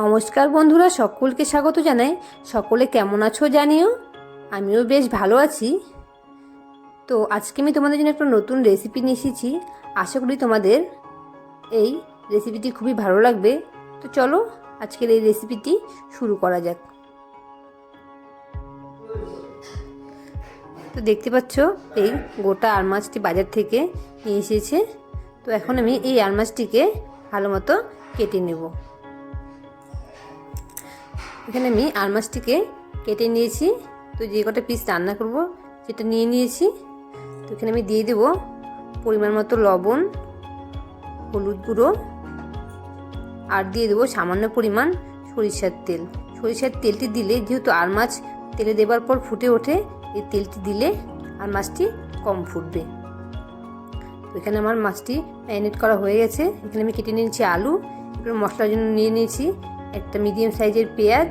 নমস্কার বন্ধুরা, সকলকে স্বাগত জানাই। সকলে কেমন আছো জানিও? আমিও বেশ ভালো আছি। তো আজকে আমি তোমাদের জন্য একটা নতুন রেসিপি নিয়ে এসেছি। আশা করি তোমাদের এই রেসিপিটি খুবই ভালো লাগবে। তো চলো আজকের এই রেসিপিটি শুরু করা যাক। তো দেখতে পাচ্ছ, এই গোটা আর মাছটি বাজার থেকে নিয়ে এসেছে। তো এখন আমি এই আর মাছটিকে ভালো মতো কেটে নেব। এখানে আমি আর মাছটিকে কেটে নিয়েছি। তো যে কটা পিস রান্না করব সেটা নিয়ে নিয়েছি। তো এখানে আমি দিয়ে দেবো পরিমাণ মতো লবণ, হলুদ গুঁড়ো আর দিয়ে দেবো সামান্য পরিমাণ সরিষার তেল। সরিষার তেলটি দিলে যেহেতু আর মাছ তেলে দেবার পর ফুটে ওঠে, এই তেলটি দিলে আর মাছটি কম ফুটবে। তো এখানে আমার মাছটি ম্যারিনেট করা হয়ে গেছে। এখানে আমি কেটে নিয়েছি আলু এবার মশলার জন্য নিয়ে নিয়েছি। একটা মিডিয়াম সাইজের পেঁয়াজ,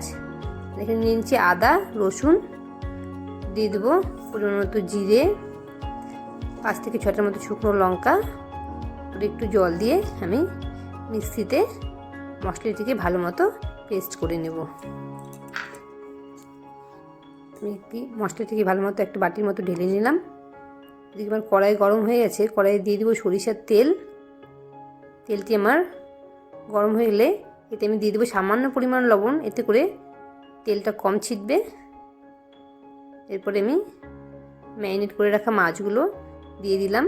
এখানে নিয়ে আদা, রসুন, দিয়ে দেবো পরিমাণ মতো জিরে, পাঁচ থেকে ছটার মতো শুকনো লঙ্কা একটু জল দিয়ে আমি মিক্সিতে মশলাটিকে ভালো মতো পেস্ট করে নেব। একটি মশলাটিকে ভালো মতো একটা বাটির মতো ঢেলে নিলাম। এদিকে আমার কড়াই গরম হয়ে গেছে, কড়াইয়ে দিয়ে দেবো সরিষার তেল। তেলটি আমার গরম হয়ে গেলে এতে আমি দিয়ে দেবো সামান্য পরিমাণ লবণ, এতে করে তেলটা কম ছিটবে। এরপরে আমি ম্যারিনেট করে রাখা মাছগুলো দিয়ে দিলাম।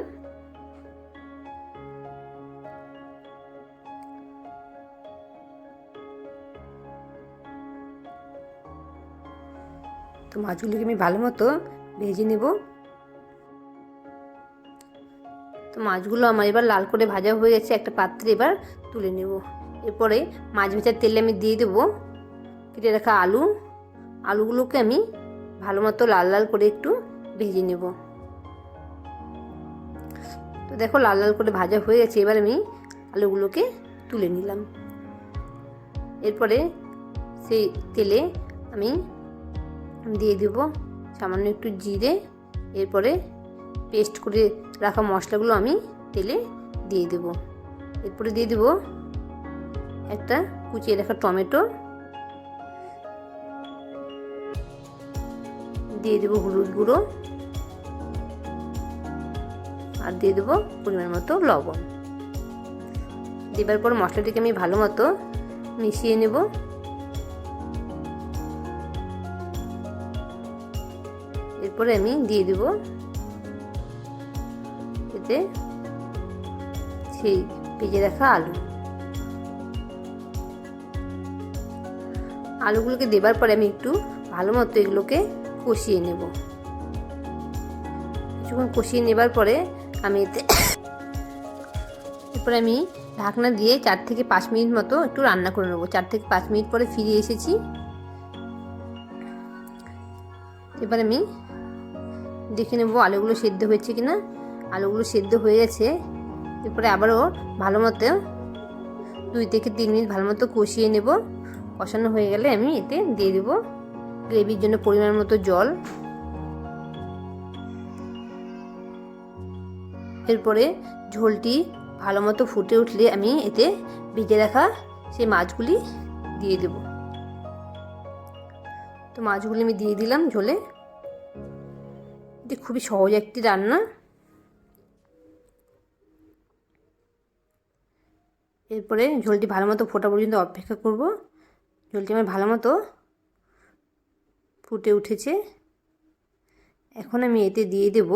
তো মাছগুলোকে আমি ভালো মতো ভেজে নেব। তো মাছগুলো আমার এবার লাল করে ভাজা হয়ে গেছে, একটা পাত্রে এবার তুলে নেব। এরপরে মাছ ভেজার তেলে আমি দিয়ে দেবো কেটে রাখা আলু। আলুগুলোকে আমি ভালো মতো লাল লাল করে একটু ভেজে নেব। তো দেখো লাল লাল করে ভাজা হয়ে গেছে, এবার আমি আলুগুলোকে তুলে নিলাম। এরপরে সেই তেলে আমি দিয়ে দেব সামান্য একটু জিরে। এরপরে পেস্ট করে রাখা মশলাগুলো আমি তেলে দিয়ে দেব। এরপরে দিয়ে দেবো একটা কুচিয়ে রাখা টমেটো। দিয়ে দেবো হলুদ গুঁড়ো। আর দিয়ে দেবো পরিমাণ মতো লবণ। দেবার পর মশলাটিকে আমি ভালো মতো মিশিয়ে নেব। এরপরে আমি দিয়ে দেব এতে সেই ভেজে রাখা আলু। আলুগুলোকে দেবার পরে আমি একটু ভালো মতো এগুলোকে কষিয়ে নেব। কিছুক্ষণ কষিয়ে নেবার পরে আমি এতে এরপরে আমি ঢাকনা দিয়ে চার থেকে পাঁচ মিনিট মতো একটু রান্না করে নেব। চার থেকে পাঁচ মিনিট পরে ফিরে এসেছি। এবার আমি দেখে নেব আলুগুলো সেদ্ধ হয়েছে কিনা। আলুগুলো সেদ্ধ হয়ে গেছে। এরপরে আবারও ভালো মতো দুই থেকে তিন মিনিট ভালো মতো কষিয়ে নেব। কষানো হয়ে গেলে আমি এতে দিয়ে দেব গ্রেভির জন্য পরিমাণ মতো জল। এরপরে ঝোলটি ভালো মতো ফুটে উঠলে আমি এতে ভেজে রাখা সেই মাছগুলি দিয়ে দেব। তো মাছগুলি আমি দিয়ে দিলাম ঝোলে। এটি খুবই সহজ একটি রান্না। এরপরে ঝোলটি ভালো মতো ফোটা পর্যন্ত অপেক্ষা করব। ঝোলটি আমার ভালো মতো ফুটে উঠেছে। এখন আমি এতে দিয়ে দেব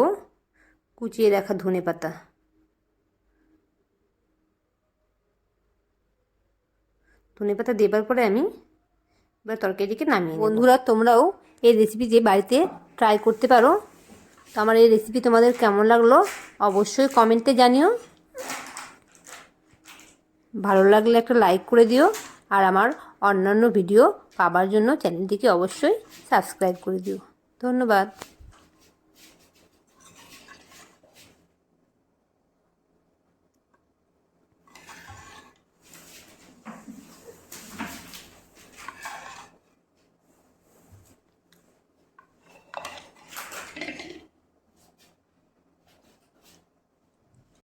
কুচিয়ে রাখা ধনে পাতা। ধনে পাতা দেবার পরে আমি এবার তরকারিটিকে নামিয়ে বন্ধুরা, তোমরাও এই রেসিপি যে বাড়িতে ট্রাই করতে পারো, তো আমার এই রেসিপি তোমাদের কেমন লাগল অবশ্যই কমেন্টে জানিও। ভালো লাগলে একটা লাইক করে দিও, আর আমার অন্যান্য ভিডিও পাবার জন্য চ্যানেলটিকে অবশ্যই সাবস্ক্রাইব করে দিও। ধন্যবাদ।